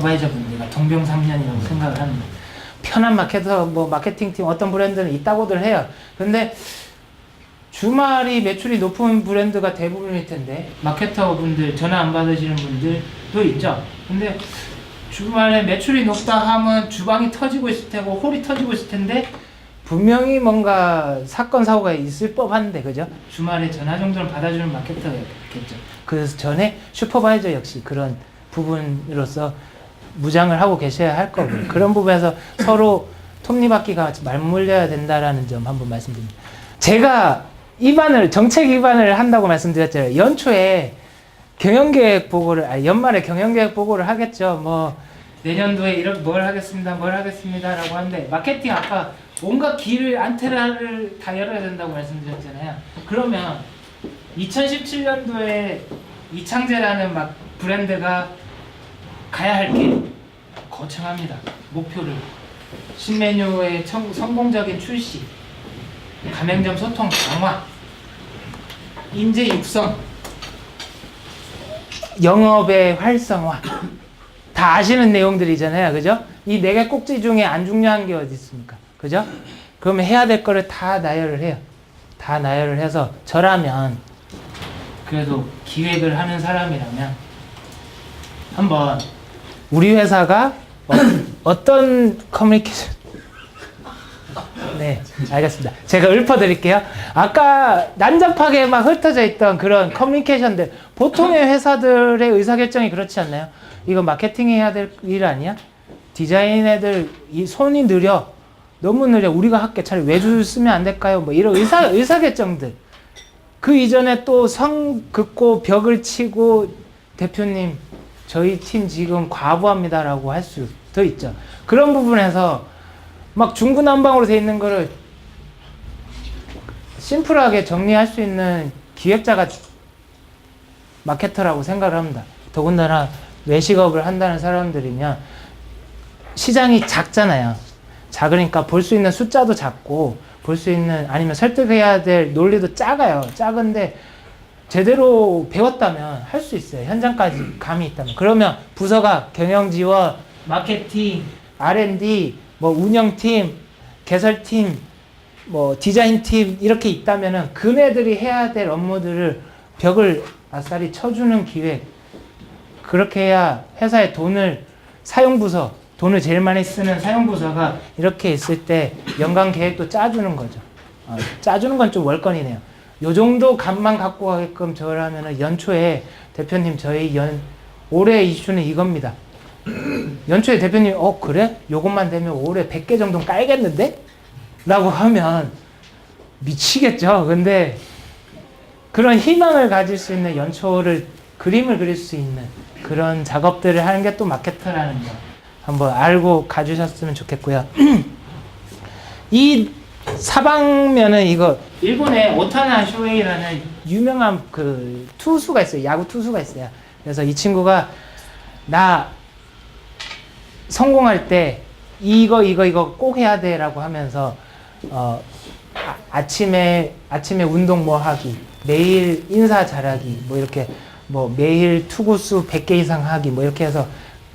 슈퍼바이저 분들과 동병상련이라고 생각을 합니다. 편한 마케터, 뭐 마케팅 팀 어떤 브랜드는 있다고들 해요. 근데 주말이 매출이 높은 브랜드가 대부분일 텐데 마케터 분들 전화 안 받으시는 분들도 있죠. 근데 주말에 매출이 높다 하면 주방이 터지고 있을 테고 홀이 터지고 있을 텐데 분명히 뭔가 사건 사고가 있을 법한데 그죠? 주말에 전화 정도는 받아주는 마케터였겠죠. 그 전에 슈퍼바이저 역시 그런 부분으로서 무장을 하고 계셔야 할 거고 그런 부분에서 서로 톱니바퀴가 맞물려야 된다라는 점 한번 말씀드립니다. 제가 입안을 정책 입안을 한다고 말씀드렸잖아요. 연초에 경영계획 보고를 아 연말에 경영계획 보고를 하겠죠. 뭐 내년도에 이런 뭘 하겠습니다, 뭘 하겠습니다라고 하는데 마케팅 아까 온갖 길을 안테나를 다 열어야 된다고 말씀드렸잖아요. 그러면 2017년도에 이창재라는 막 브랜드가 가야 할 길 거창합니다. 목표를 신메뉴의 청- 성공적인 출시, 가맹점 소통 강화, 인재 육성, 영업의 활성화 다 아시는 내용들이잖아요, 그죠? 이 네 개 꼭지 중에 안 중요한 게 어디 있습니까, 그죠? 그러면 해야 될 거를 다 나열을 해요. 다 나열을 해서 저라면 그래도 기획을 하는 사람이라면 한번 우리 회사가 어, 떤 커뮤니케이션 네 알겠습니다 제가 읊어드릴게요 아까 난잡하게 막 흩어져 있던 그런 커뮤니케이션들 보통의 회사들의 의사결정이 그렇지 않나요? 이거 마케팅 해야 될 일 아니야? 디자인 애들 이 손이 느려 너무 느려 우리가 할게 차라리 외주 쓰면 안 될까요? 뭐 이런 의사 의사결정들 그 이전에 또 성 긋고 벽을 치고 대표님 저희 팀 지금 과부합니다라고 할 수도 있죠. 그런 부분에서 막 중구난방으로 돼 있는 거를 심플하게 정리할 수 있는 기획자가 마케터라고 생각을 합니다. 더군다나 외식업을 한다는 사람들이면 시장이 작잖아요. 작으니까 볼 수 있는 숫자도 작고 볼 수 있는 아니면 설득해야 될 논리도 작아요. 작은데 제대로 배웠다면 할 수 있어요. 현장까지 감이 있다면. 그러면 부서가 경영 지원, 마케팅, R&D, 뭐 운영팀, 개설팀, 뭐 디자인팀 이렇게 있다면은 그네들이 해야 될 업무들을 벽을 아싸리 쳐주는 기획. 그렇게 해야 회사의 돈을 사용부서, 돈을 제일 많이 쓰는 사용부서가 이렇게 있을 때 연간 계획도 짜주는 거죠. 어, 짜주는 건 좀 월권이네요. 요 정도 감만 갖고 가게끔 하면은 연초에 대표님 저희 연 올해 이슈는 이겁니다. 연초에 대표님 어 그래? 요것만 되면 올해 100개 정도는 깔겠는데? 라고 하면 미치겠죠. 근데 그런 희망을 가질 수 있는 연초를 그림을 그릴 수 있는 그런 작업들을 하는 게 또 마케터라는 거 한번 알고 가주셨으면 좋겠고요. 이 사방면은 이거 일본에 오타나 쇼헤이라는 유명한 그 투수가 있어요. 야구 투수가 있어요. 그래서 이 친구가 나 성공할 때 이거 이거 이거 꼭 해야 돼라고 하면서 어 아, 아침에 아침에 운동 뭐 하기 매일 인사 잘하기 뭐 이렇게 뭐 매일 투구수 100개 이상 하기 뭐 이렇게 해서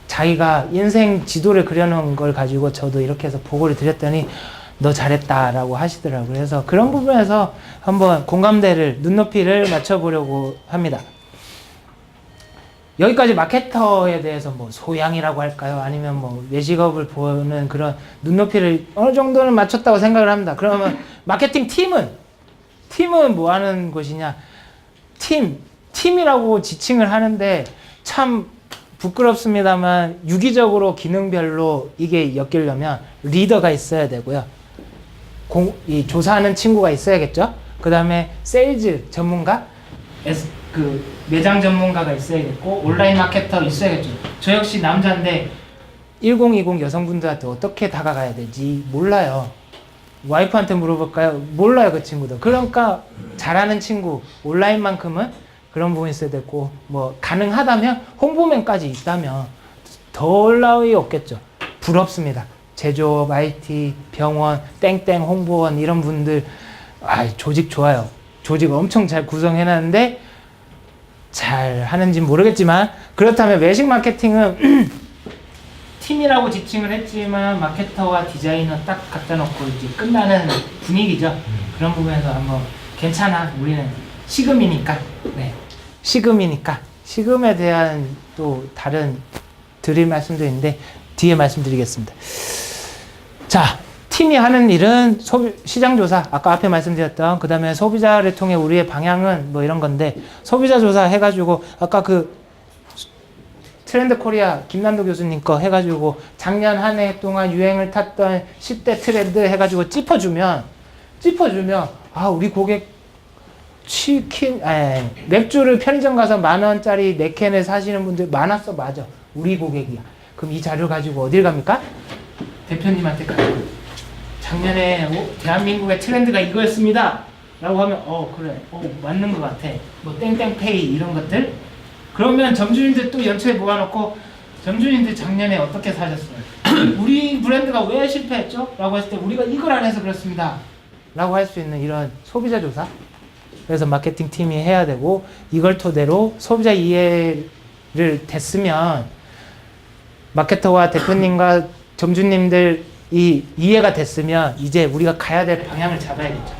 자기가 인생 지도를 그려놓은 걸 가지고 저도 이렇게 해서 보고를 드렸더니 너 잘했다라고 하시더라고요. 그래서 그런 부분에서 한번 공감대를 눈높이를 맞춰보려고 합니다. 여기까지 마케터에 대해서 뭐 소양이라고 할까요? 아니면 뭐 외식업을 보는 그런 눈높이를 어느 정도는 맞췄다고 생각을 합니다. 그러면 마케팅 팀은 팀은 뭐 하는 곳이냐? 팀 팀이라고 지칭을 하는데 참 부끄럽습니다만 유기적으로 기능별로 이게 엮이려면 리더가 있어야 되고요. 공, 이 조사하는 친구가 있어야겠죠. 그 다음에 세일즈 전문가, 에스, 그 매장 전문가가 있어야겠고 온라인 마케터 있어야겠죠. 저 역시 남자인데 1020 여성분들한테 어떻게 다가가야 되지 몰라요. 와이프한테 물어볼까요? 몰라요 그 친구도. 그러니까 잘하는 친구 온라인만큼은 그런 부분이 있어야 되고 뭐 가능하다면 홍보맨까지 있다면 덜 나위 없겠죠. 부럽습니다. 제조업, IT, 병원, 땡땡 홍보원 이런 분들 아 조직 좋아요. 조직 엄청 잘 구성해 놨는데 잘 하는지 모르겠지만 그렇다면 외식 마케팅은 팀이라고 지칭을 했지만 마케터와 디자이너 딱 갖다 놓고 이제 끝나는 분위기죠. 그런 부분에서 한번 괜찮아. 우리는 시금이니까. 네. 시금이니까. 시금에 대한 또 다른 드릴 말씀도 있는데 뒤에 말씀드리겠습니다. 자, 팀이 하는 일은 소비, 시장 조사, 아까 앞에 말씀드렸던 그 다음에 소비자를 통해 우리의 방향은 뭐 이런 건데 소비자 조사 해가지고 아까 그 트렌드 코리아 김남도 교수님 거 해가지고 작년 한 해 동안 유행을 탔던 10대 트렌드 해가지고 찝어주면 찝어주면 아 우리 고객 치킨 에 맥주를 편의점 가서 만 원짜리 네 캔을 사시는 분들 많았어. 맞아. 우리 고객이야. 그럼 이 자료 가지고 어딜 갑니까 대표님한테 가요 작년에 오, 대한민국의 트렌드가 이거였습니다 라고 하면 어 그래 어 맞는 것 같아 뭐 땡땡페이 이런 것들 그러면 점주님들 또 연초에 모아놓고 점주님들 작년에 어떻게 사셨어요? 우리 브랜드가 왜 실패했죠? 라고 했을 때 우리가 이걸 안 해서 그렇습니다. 라고 할 수 있는 이런 소비자 조사. 그래서 마케팅 팀이 해야 되고 이걸 토대로 소비자 이해를 됐으면 마케터와 대표님과 점주님들 이 이해가 됐으면 이제 우리가 가야 될 방향을 잡아야겠죠.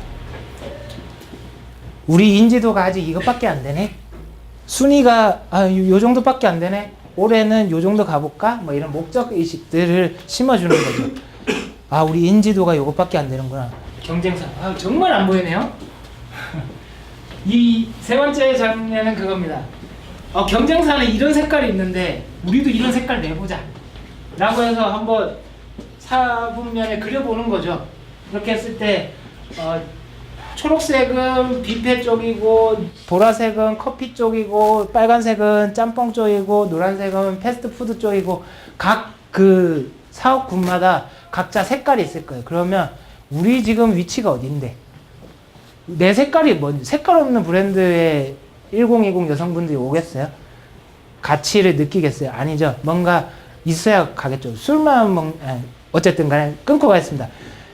우리 인지도가 아직 이것밖에 안 되네. 순위가 아, 요, 요 정도밖에 안 되네. 올해는 요 정도 가볼까? 뭐 이런 목적 의식들을 심어주는 거죠. 아, 우리 인지도가 요것밖에 안 되는구나. 경쟁사. 아, 정말 안 보이네요. 이 세 번째 장면은 그겁니다. 어, 경쟁사는 이런 색깔이 있는데 우리도 이런 색깔 내보자. 라고 해서 한번 사분면에 그려보는 거죠. 그렇게 했을 때 어, 초록색은 뷔페 쪽이고 보라색은 커피 쪽이고 빨간색은 짬뽕 쪽이고 노란색은 패스트푸드 쪽이고 각 그 사업군마다 각자 색깔이 있을 거예요. 그러면 우리 지금 위치가 어딘데? 내 색깔이 뭔지 색깔 없는 브랜드에 1020 여성분들이 오겠어요? 가치를 느끼겠어요? 아니죠. 뭔가 있어야 가겠죠. 술만 먹, 아니, 어쨌든 간에 끊고 가겠습니다.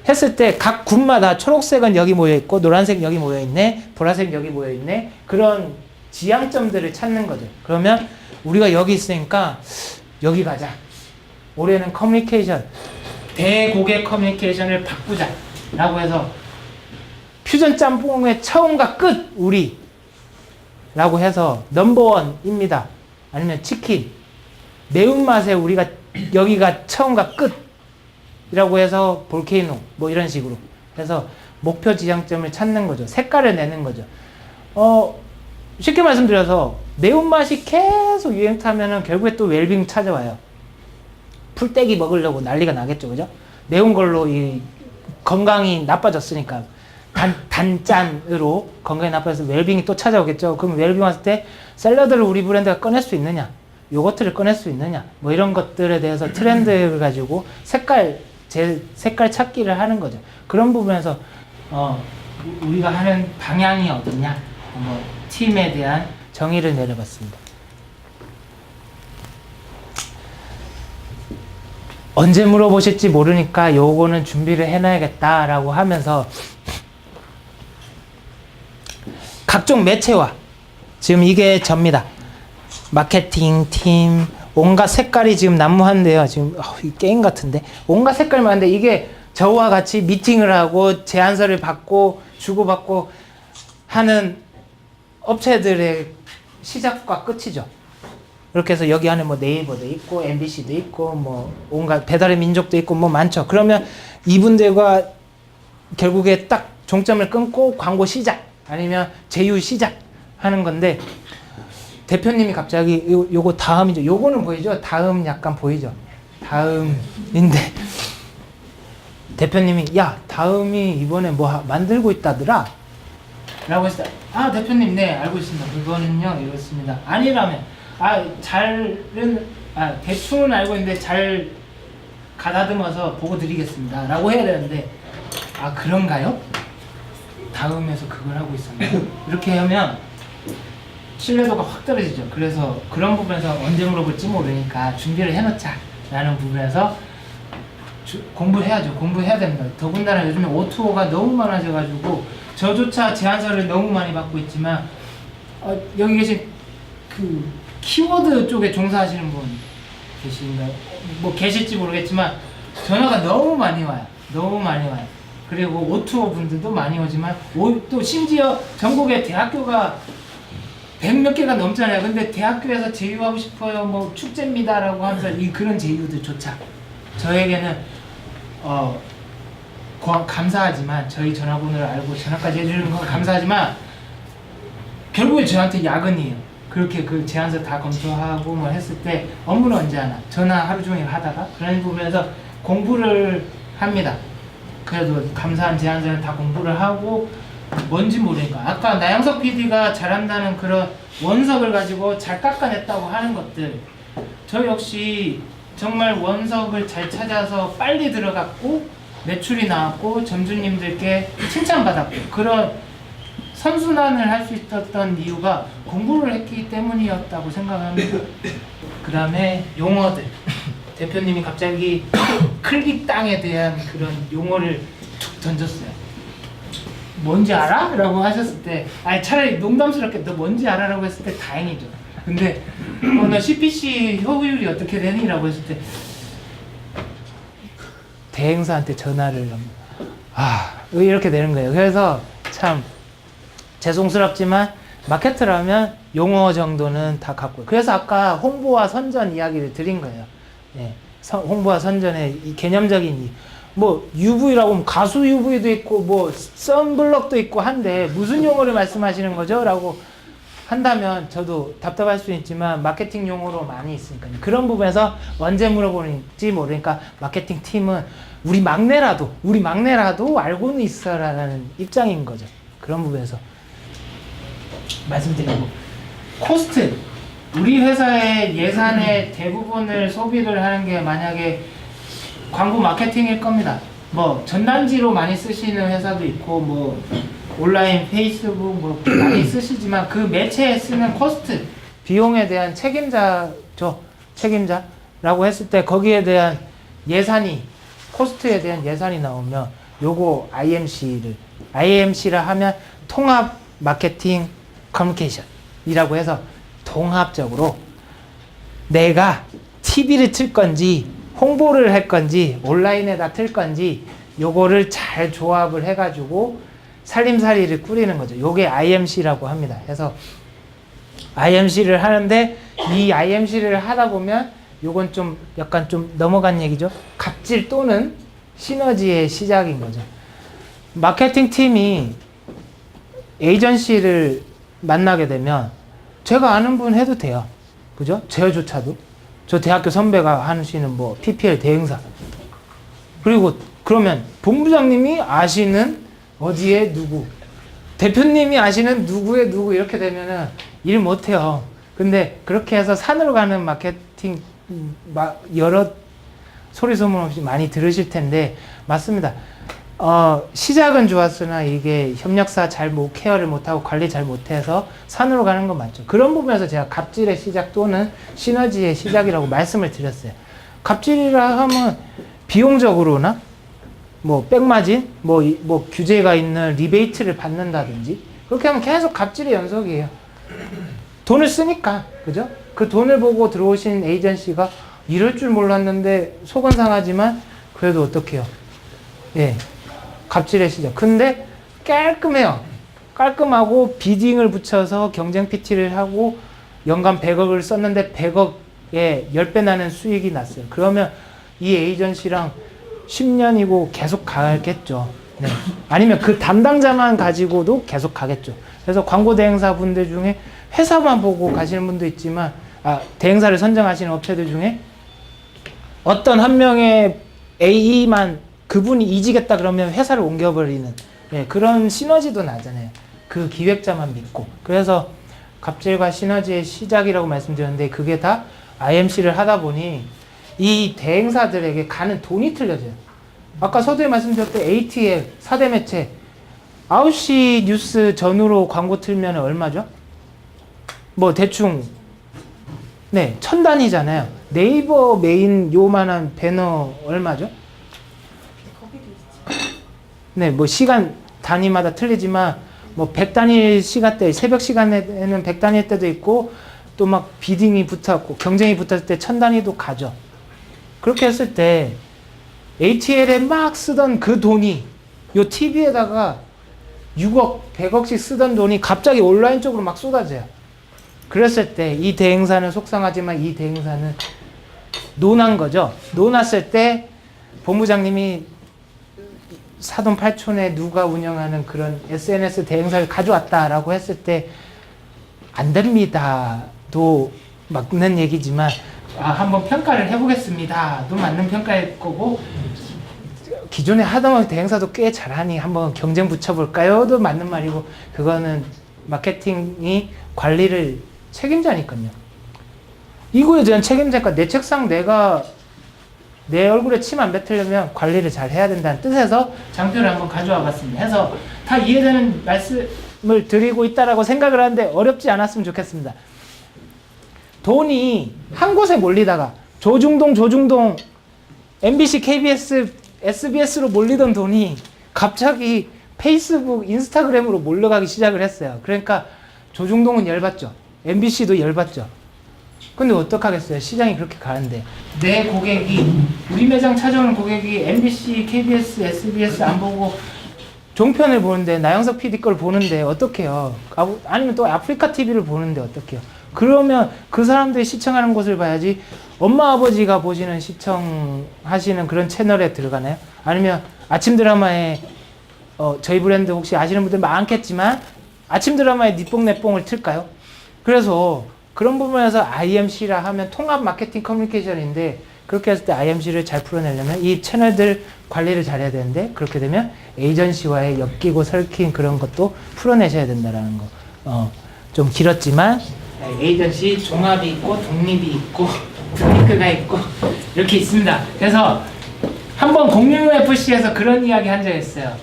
했을 때 각 군마다 초록색은 여기 모여 있고 노란색 여기 모여 있네, 보라색 여기 모여 있네. 그런 지향점들을 찾는 거죠. 그러면 우리가 여기 있으니까 여기 가자. 올해는 커뮤니케이션, 대고객 커뮤니케이션을 바꾸자. 라고 해서 퓨전 짬뽕의 처음과 끝 우리 라고 해서 넘버원입니다. 아니면 치킨 매운맛에 우리가 여기가 처음과 끝이라고 해서 볼케이노 뭐 이런 식으로 해서 목표 지향점을 찾는 거죠. 색깔을 내는 거죠. 어 쉽게 말씀드려서 매운맛이 계속 유행 타면은 결국에 또 웰빙 찾아와요. 풀떼기 먹으려고 난리가 나겠죠. 그죠? 매운 걸로 이 건강이 나빠졌으니까 단, 단짠으로 건강이 나빠져서 웰빙이 또 찾아오겠죠. 그럼 웰빙 왔을 때 샐러드를 우리 브랜드가 꺼낼 수 있느냐? 요거트를 꺼낼 수 있느냐? 뭐 이런 것들에 대해서 트렌드를 가지고 색깔, 제 색깔 찾기를 하는 거죠. 그런 부분에서 어, 우- 우리가 하는 방향이 어디냐? 뭐 팀에 대한 정의를 내려봤습니다. 언제 물어보실지 모르니까 요거는 준비를 해놔야겠다라고 하면서 각종 매체와 지금 이게 접니다. 마케팅 팀 온갖 색깔이 지금 난무한데요. 지금 어, 이 게임 같은데 온갖 색깔 많은데 이게 저와 같이 미팅을 하고 제안서를 받고 주고받고 하는 업체들의 시작과 끝이죠. 이렇게 해서 여기 안에 뭐 네이버도 있고 MBC도 있고 뭐 온갖 배달의 민족도 있고 뭐 많죠. 그러면 이분들과 결국에 딱 종점을 끊고 광고 시작 아니면 제휴 시작 하는 건데 대표님이 갑자기 요, 요거 다음이죠. 요거는 보이죠? 다음 약간 보이죠? 다음인데 대표님이 야 다음이 이번에 뭐 하- 만들고 있다더라 라고 했을 때아 대표님 네 알고 있습니다. 그거는요 이렇습니다. 아니라면 아 잘은 아 대충은 알고 있는데 잘 가다듬어서 보고 드리겠습니다. 라고 해야 되는데 아 그런가요? 다음에서 그걸 하고 있었나요? 이렇게 하면 신뢰도가 확 떨어지죠. 그래서 그런 부분에서 언제 물어볼지 모르니까 준비를 해놓자 라는 부분에서 주- 공부해야죠. 공부해야 됩니다. 더군다나 요즘에 O2O가 너무 많아져가지고 저조차 제안서를 너무 많이 받고 있지만 어, 여기 계신 그 키워드 쪽에 종사하시는 분 계신가요? 뭐 계실지 모르겠지만 전화가 너무 많이 와요. 너무 많이 와요. 그리고 오투어 분들도 많이 오지만 오, 또 심지어 전국에 대학교가 백 몇 개가 넘잖아요. 근데 대학교에서 제휴하고 싶어요. 뭐 축제입니다라고 하면서 이 그런 제휴들조차 저에게는 어 고- 감사하지만 저희 전화번호를 알고 전화까지 해주는 건 감사하지만 결국에 저한테 야근이에요. 그렇게 그 제안서 다 검토하고 뭐 했을 때 업무는 언제 하나? 전화 하루 종일 하다가 그런 부분에서 공부를 합니다. 그래도 감사한 제안서는 다 공부를 하고 뭔지 모르니까 아까 나영석 PD가 잘한다는 그런 원석을 가지고 잘 깎아냈다고 하는 것들 저 역시 정말 원석을 잘 찾아서 빨리 들어갔고 매출이 나왔고 점주님들께 칭찬받았고 그런 선순환을 할 수 있었던 이유가 공부를 했기 때문이었다고 생각합니다. 그 다음에 용어들. 대표님이 갑자기 클릭 땅에 대한 그런 용어를 툭 던졌어요. 뭔지 알아? 라고 하셨을 때, 아니 차라리 농담스럽게 너 뭔지 알아? 라고 했을 때 다행이죠. 근데, 어, 너 CPC 효율이 어떻게 되니? 라고 했을 때, 대행사한테 전화를. 아, 이렇게 되는 거예요. 그래서 참, 죄송스럽지만 마케터라면 용어 정도는 다 갖고 그래서 아까 홍보와 선전 이야기를 드린 거예요. 예, 서- 홍보와 선전의 이 개념적인 이, 뭐 UV라고 하면 가수 UV도 있고 뭐 선블럭도 있고 한데 무슨 용어를 말씀하시는 거죠?라고 한다면 저도 답답할 수 있지만 마케팅 용어로 많이 있으니까 그런 부분에서 언제 물어보는지 모르니까 마케팅 팀은 우리 막내라도 우리 막내라도 알고는 있어라는 입장인 거죠. 그런 부분에서 말씀드리고 코스트 우리 회사의 예산의 대부분을 소비를 하는 게 만약에 광고 마케팅일 겁니다. 뭐 전단지로 많이 쓰시는 회사도 있고 뭐 온라인 페이스북 뭐 많이 쓰시지만 그 매체에 쓰는 코스트 비용에 대한 책임자죠 책임자라고 했을 때 거기에 대한 예산이 코스트에 대한 예산이 나오면 요거 IMC를 IMC라 하면 통합 마케팅 커뮤니케이션이라고 해서 통합적으로 내가 TV를 틀 건지 홍보를 할 건지 온라인에다 틀 건지 요거를 잘 조합을 해가지고 살림살이를 꾸리는 거죠. 요게 IMC라고 합니다. 그래서 IMC를 하는데 이 IMC를 하다 보면 요건 좀 약간 좀 넘어간 얘기죠. 갑질 또는 시너지의 시작인 거죠. 마케팅 팀이 에이전시를 만나게 되면 제가 아는 분 해도 돼요. 그죠? 저조차도. 저 대학교 선배가 하시는 뭐 PPL 대행사. 그리고 그러면 본부장님이 아시는 어디에 누구, 대표님이 아시는 누구의 누구 이렇게 되면은 일 못해요. 근데 그렇게 해서 산으로 가는 마케팅 음, 마- 여러 소리 소문 없이 많이 들으실 텐데 맞습니다. 어, 시작은 좋았으나 이게 협력사 잘 못 케어를 못하고 관리 잘 못해서 산으로 가는 건 맞죠. 그런 부분에서 제가 갑질의 시작 또는 시너지의 시작이라고 말씀을 드렸어요. 갑질이라 하면 비용적으로나 뭐 백마진 뭐, 이- 뭐 규제가 있는 리베이트를 받는다든지 그렇게 하면 계속 갑질의 연속이에요. 돈을 쓰니까 그죠? 그 돈을 보고 들어오신 에이전시가 이럴 줄 몰랐는데 속은 상하지만 그래도 어떡해요? 예, 갑질의 시작. 근데 깔끔해요. 깔끔하고 비딩을 붙여서 경쟁 PT를 하고 연간 100억을 썼는데 100억에 10배 나는 수익이 났어요. 그러면 이 에이전시랑 10년이고 계속 가겠죠. 네. 아니면 그 담당자만 가지고도 계속 가겠죠. 그래서 광고 대행사 분들 중에 회사만 보고 가시는 분도 있지만, 아, 대행사를 선정하시는 업체들 중에 어떤 한 명의 A만 그분이 이지겠다 그러면 회사를 옮겨버리는 예, 그런 시너지도 나잖아요. 그 기획자만 믿고. 그래서 갑질과 시너지의 시작이라고 말씀드렸는데 그게 다 IMC를 하다 보니 이 대행사들에게 가는 돈이 틀려져요. 아까 서두에 말씀드렸던 ATL, 4대 매체, 9시 뉴스 전후로 광고 틀면 얼마죠? 뭐 대충 네, 천 단위잖아요. 네이버 메인 요만한 배너 얼마죠? 네, 뭐 시간 단위마다 틀리지만 뭐 100단위 시간대, 새벽 시간에는 100단위일 때도 있고 또 막 비딩이 붙었고 경쟁이 붙었을 때천 단위도 가죠. 그렇게 했을 때 ATL에 막 쓰던 그 돈이 요 TV에다가 6억, 100억씩 쓰던 돈이 갑자기 온라인 쪽으로 막 쏟아져요. 그랬을 때 이 대행사는 속상하지만 이 대행사는 논한 거죠. 논았을 때 본부장님이 사돈 팔촌에 누가 운영하는 그런 SNS 대행사를 가져왔다라고 했을 때 안 됩니다도 맞는 얘기지만 아, 한번 평가를 해보겠습니다도 맞는 평가일 거고 기존에 하던 대행사도 꽤 잘하니 한번 경쟁 붙여볼까요?도 맞는 말이고 그거는 마케팅이 관리를 책임자니까요. 이거에 대한 책임자가 내 책상 내가 내 얼굴에 침 안 뱉으려면 관리를 잘 해야 된다는 뜻에서 장표를 한번 가져와 봤습니다. 해서 다 이해되는 말씀을 드리고 있다라고 생각을 하는데 어렵지 않았으면 좋겠습니다. 돈이 한 곳에 몰리다가 조중동 조중동 MBC, KBS, SBS로 몰리던 돈이 갑자기 페이스북, 인스타그램으로 몰려가기 시작을 했어요. 그러니까 조중동은 열받죠. MBC도 열받죠. 근데 어떡하겠어요. 시장이 그렇게 가는데. 내 고객이, 우리 매장 찾아오는 고객이 MBC, KBS, SBS 안 보고 종편을 보는데, 나영석 PD 걸 보는데 어떡해요. 아, 아니면 또 아프리카 TV를 보는데 어떡해요. 그러면 그 사람들이 시청하는 곳을 봐야지 엄마 아버지가 보시는 시청하시는 그런 채널에 들어가나요? 아니면 아침 드라마에 어, 저희 브랜드 혹시 아시는 분들 많겠지만 아침 드라마에 니뽕 내뽕을 틀까요? 그래서 그런 부분에서 IMC라 하면 통합 마케팅 커뮤니케이션인데 그렇게 했을 때 IMC를 잘 풀어내려면 이 채널들 관리를 잘해야 되는데 그렇게 되면 에이전시와의 엮이고 설킨 그런 것도 풀어내셔야 된다라는 거. 어, 좀 길었지만 에이전시 종합이 있고 독립이 있고 브레이크가 있고 이렇게 있습니다. 그래서 한번 공룡 FC에서 그런 이야기 한 적 있어요.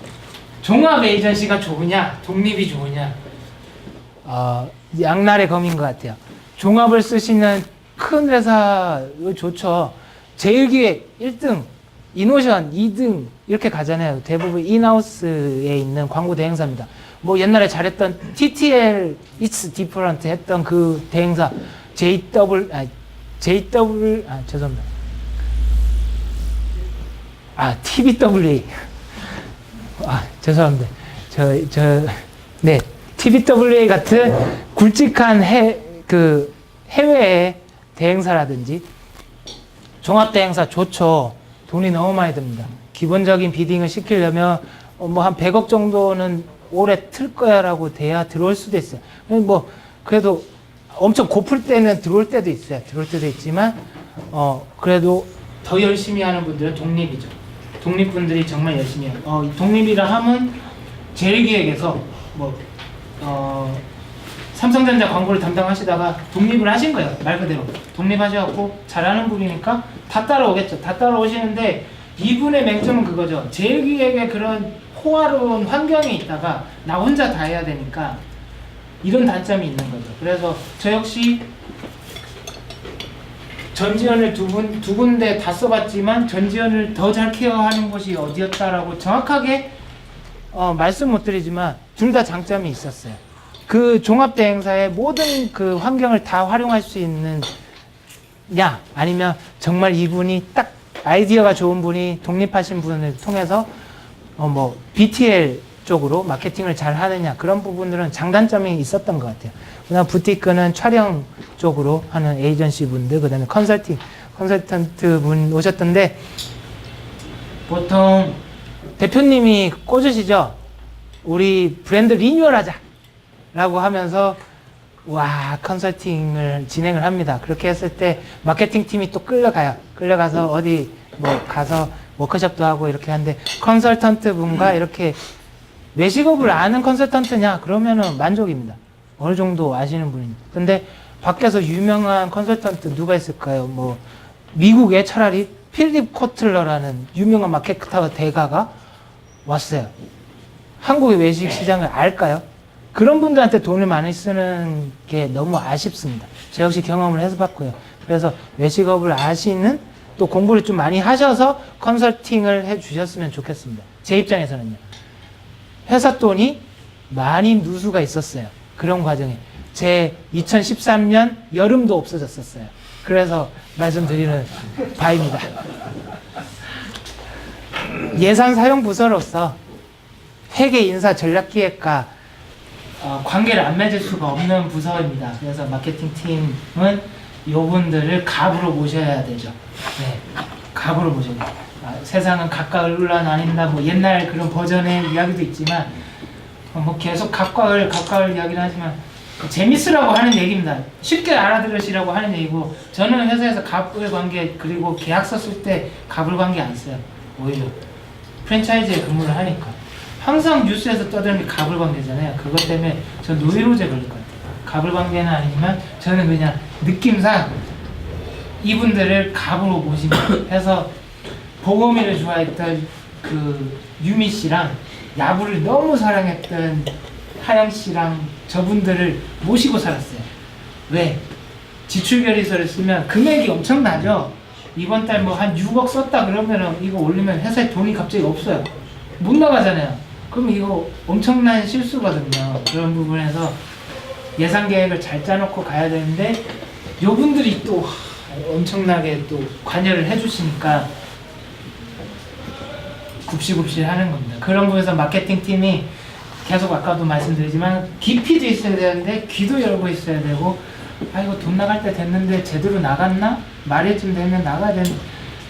종합 에이전시가 좋으냐, 독립이 좋으냐. 어, 양날의 검인 것 같아요. 종합을 쓰시는 큰 회사 좋죠. 제일기획 1등, 이노션 2등 이렇게 가잖아요. 대부분 인하우스에 있는 광고 대행사입니다. 뭐 옛날에 잘했던 TTL It's Different 했던 그 대행사 JW 아 JW 아 죄송합니다. 아 TBWA 아 죄송합니다. 저 저 네 TBWA 같은 굵직한 해 그 해외의 대행사라든지 종합 대행사 좋죠. 돈이 너무 많이 듭니다. 기본적인 비딩을 시키려면 뭐 한 100억 정도는 올해 틀 거야라고 돼야 들어올 수도 있어요. 뭐 그래도 엄청 고플 때는 들어올 때도 있어요. 들어올 때도 있지만 어 그래도 더 열심히 하는 분들은 독립이죠. 독립분들이 정말 열심히 해요. 어, 이 독립이라 함은 제일기획에서 뭐 어, 삼성전자 광고를 담당하시다가 독립을 하신 거예요. 말 그대로. 독립하셔갖고 잘하는 분이니까 다 따라오겠죠. 다 따라오시는데 이분의 맹점은 그거죠. 제일기획의 그런 호화로운 환경에 있다가 나 혼자 다 해야 되니까 이런 단점이 있는 거죠. 그래서 저 역시 전지현을 두 분, 두 군데 다 써봤지만 전지현을 더 잘 케어하는 곳이 어디였다라고 정확하게 어, 말씀 못 드리지만 둘 다 장점이 있었어요. 그 종합대 행사의 모든 그 환경을 다 활용할 수 있는 야 아니면 정말 이분이 딱 아이디어가 좋은 분이 독립하신 분을 통해서 어 뭐 BTL 쪽으로 마케팅을 잘 하느냐 그런 부분들은 장단점이 있었던 것 같아요. 그다음 부티크는 촬영 쪽으로 하는 에이전시 분들 그다음에 컨설팅 컨설턴트 분 오셨던데 보통 대표님이 꽂으시죠. 우리 브랜드 리뉴얼하자. 라고 하면서 와 컨설팅을 진행을 합니다. 그렇게 했을 때 마케팅 팀이 또 끌려가요. 끌려가서 어디 뭐 가서 워크숍도 하고 이렇게 하는데 컨설턴트 분과 이렇게 외식업을 아는 컨설턴트냐 그러면은 만족입니다. 어느 정도 아시는 분이. 근데 밖에서 유명한 컨설턴트 누가 있을까요? 뭐 미국에 차라리 필립 코틀러라는 유명한 마케터 대가가 왔어요. 한국의 외식 시장을 알까요? 그런 분들한테 돈을 많이 쓰는 게 너무 아쉽습니다. 저 역시 경험을 해서 봤고요. 그래서 외식업을 아시는 또 공부를 좀 많이 하셔서 컨설팅을 해 주셨으면 좋겠습니다. 제 입장에서는요. 회사 돈이 많이 누수가 있었어요. 그런 과정에. 제 2013년 여름도 없어졌었어요. 그래서 말씀드리는 바입니다. 예산 사용 부서로서 회계 인사 전략 기획과 어, 관계를 안 맺을 수가 없는 부서입니다. 그래서 마케팅 팀은 요분들을 갑으로 모셔야 되죠. 네, 갑으로 모셔야 돼요. 아, 세상은 각과 을로 나뉜다. 뭐 옛날 그런 버전의 이야기도 있지만 어, 뭐 계속 각과 을, 각과 을 이야기를 하지만 그 재밌으라고 하는 얘기입니다. 쉽게 알아들으시라고 하는 얘기고 저는 회사에서 갑을 관계 그리고 계약서 쓸 때 갑을 관계 안 써요. 오히려 프랜차이즈에 근무를 하니까 항상 뉴스에서 떠드는 게 갑을 관계잖아요. 그것 때문에 저 노이로제 걸릴 것 같아요. 갑을 관계는 아니지만 저는 그냥 느낌상 이분들을 갑으로 모시면 해서 보검이를 좋아했던 그 유미 씨랑 야구를 너무 사랑했던 하영 씨랑 저분들을 모시고 살았어요. 왜? 지출 결의서를 쓰면 금액이 엄청나죠. 이번 달 뭐 한 6억 썼다 그러면은 이거 올리면 회사에 돈이 갑자기 없어요. 못 나가잖아요. 그럼 이거 엄청난 실수거든요. 그런 부분에서 예산 계획을 잘 짜놓고 가야 되는데 요분들이 또 하, 엄청나게 또 관여를 해주시니까 굽시굽시 하는 겁니다. 그런 부분에서 마케팅 팀이 계속 아까도 말씀드리지만 깊이도 있어야 되는데 귀도 열고 있어야 되고 아 이거 돈 나갈 때 됐는데 제대로 나갔나? 말일쯤 되면 나가야 되는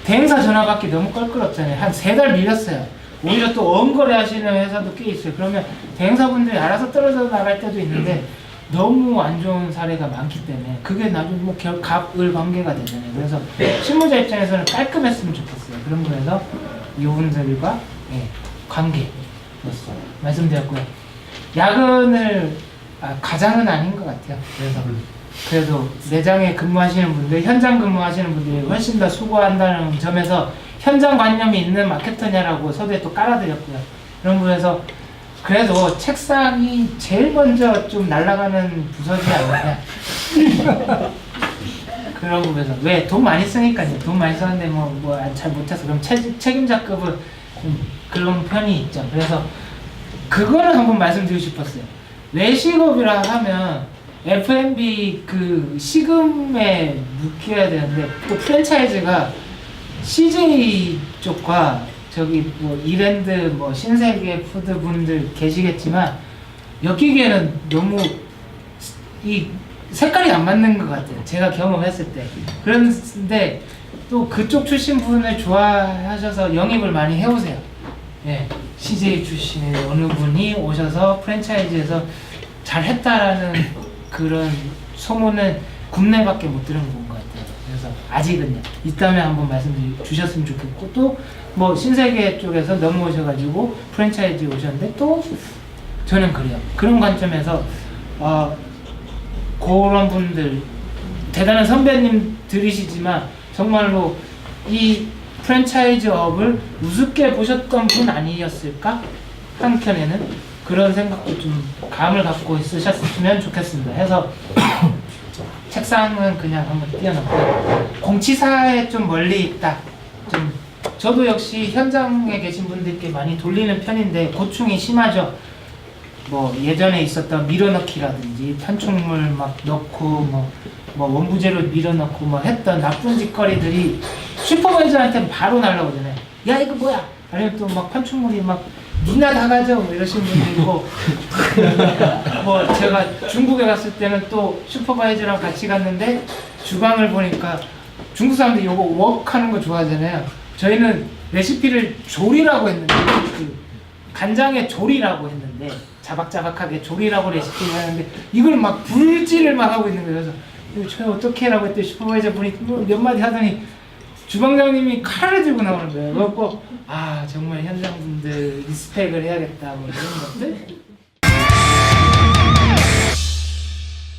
대행사 전화 받기 너무 껄끄럽잖아요. 한 세 달 밀렸어요. 오히려 또 어음거래 하시는 회사도 꽤 있어요. 그러면 대행사분들이 알아서 떨어져 나갈 때도 있는데 너무 안 좋은 사례가 많기 때문에 그게 나중에 뭐 결, 갑을 관계가 되잖아요. 그래서 실무자 입장에서는 깔끔했으면 좋겠어요. 그런 거에서 이분들과 예, 관계로서 말씀드렸고요. 야근을 아, 가장은 아닌 것 같아요. 그래서 그래도 매장에 근무하시는 분들, 현장 근무하시는 분들이 훨씬 더 수고한다는 점에서 현장 관념이 있는 마케터냐라고 서두에 또 깔아드렸고요. 그런 부분에서 그래도 책상이 제일 먼저 좀 날아가는 부서지 않느냐. 그런 부분에서 왜 돈 많이 쓰니까요. 돈 많이 썼는데 뭐뭐잘 못해서 그럼 책, 책임자급은 좀 그런 편이 있죠. 그래서 그거를 한번 말씀드리고 싶었어요. 외식업이라 하면 F&B 그 시금에 묶여야 되는데 또 프랜차이즈가 CJ 쪽과 저기 뭐 이랜드 뭐 신세계 푸드 분들 계시겠지만 엮이기에는 너무 이 색깔이 안 맞는 것 같아요. 제가 경험했을 때. 그런데 또 그쪽 출신 분을 좋아하셔서 영입을 많이 해오세요. 예, CJ 출신의 어느 분이 오셔서 프랜차이즈에서 잘 했다라는 그런 소문은 국내밖에 못 들은 것 같아요. 그래서 아직은요. 있다면 한번 말씀 주셨으면 좋겠고 또 뭐 신세계 쪽에서 넘어오셔가지고 프랜차이즈 오셨는데 또 저는 그래요. 그런 관점에서 어, 그런 분들 대단한 선배님들이시지만 정말로 이 프랜차이즈업을 우습게 보셨던 분 아니었을까 한켠에는 그런 생각도 좀 감을 갖고 있으셨으면 좋겠습니다. 해서 책상은 그냥 한번 띄워놓고 공치사에 좀 멀리 있다. 좀 저도 역시 현장에 계신 분들께 많이 돌리는 편인데 고충이 심하죠. 뭐 예전에 있었던 밀어넣기라든지 판촉물 막 넣고 뭐, 뭐 원부재로 밀어넣고 뭐 했던 나쁜 짓거리들이 슈퍼바이저한테 바로 날라오잖아요. 야 이거 뭐야? 아니면 또막 판촉물이 막 다 가져 뭐 이러시는 분도 있고 뭐 제가 중국에 갔을 때는 또 슈퍼바이저랑 같이 갔는데 주방을 보니까 중국 사람들이 요거 웍하는 거 좋아하잖아요. 저희는 레시피를 조리라고 했는데 그 간장에 조리라고 했는데 자박자박하게 조리라고 레시피를 하는데 이걸 막 불질을 막 하고 있는 거예요. 그래서 이거 저 어떻게 해라고 했더니 슈퍼바이저 분이 뭐몇 마디 하더니 주방장님이 칼을 들고 나오는 거예요. 그래갖고 아 정말 현장분들 리스펙을 해야겠다 뭐 이런 것들